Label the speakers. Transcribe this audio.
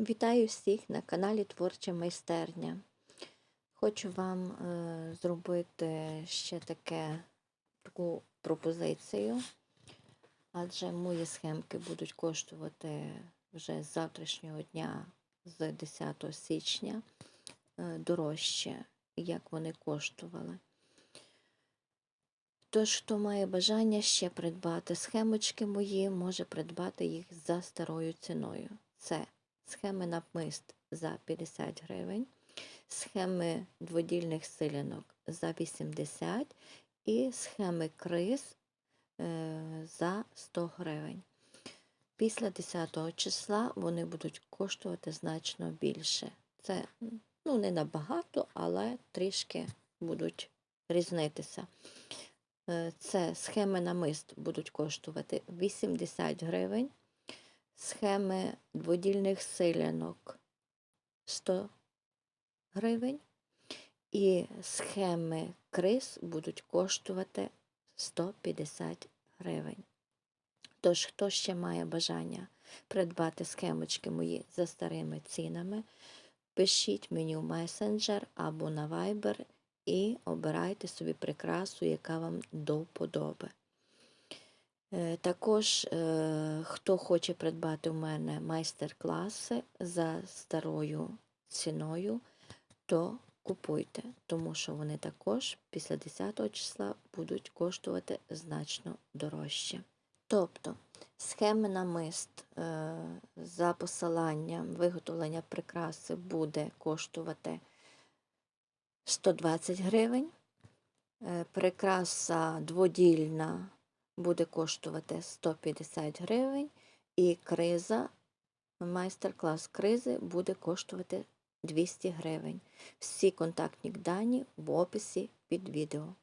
Speaker 1: Вітаю всіх на каналі Творча майстерня. Хочу вам е, зробити ще таке, таку пропозицію, адже мої схемки будуть коштувати вже з завтрашнього дня, з 10 січня, е, дорожче, як вони коштували. Тож, хто має бажання ще придбати схемочки мої, може придбати їх за старою ціною. Це схеми намист за 50 гривень, схеми дводільних силянок за 80 і схеми криз е, за 100 гривень. Після 10 числа вони будуть коштувати значно більше. Це ну, не набагато, але трішки будуть різнитися. Е, Це схеми намист будуть коштувати 80 гривень, схеми дводільних силянок 100 гривень, і схеми криз будуть коштувати 150 гривень. Тож, хто ще має бажання придбати схемочки мої за старими цінами, пишіть мені в месенджер або на Viber і обирайте собі прикрасу, яка вам до вподоби. Е, Також, е, хто хоче придбати у мене майстер-класи за старою ціною, то купуйте, тому що вони також після 10 числа будуть коштувати значно дорожче. Тобто схеми намист е, за посиланням виготовлення прикраси буде коштувати 120 гривень. Прикраса дводільна буде коштувати 150 гривень. І криза, майстер-клас кризи буде коштувати 200 гривень. Всі контактні дані в описі під відео.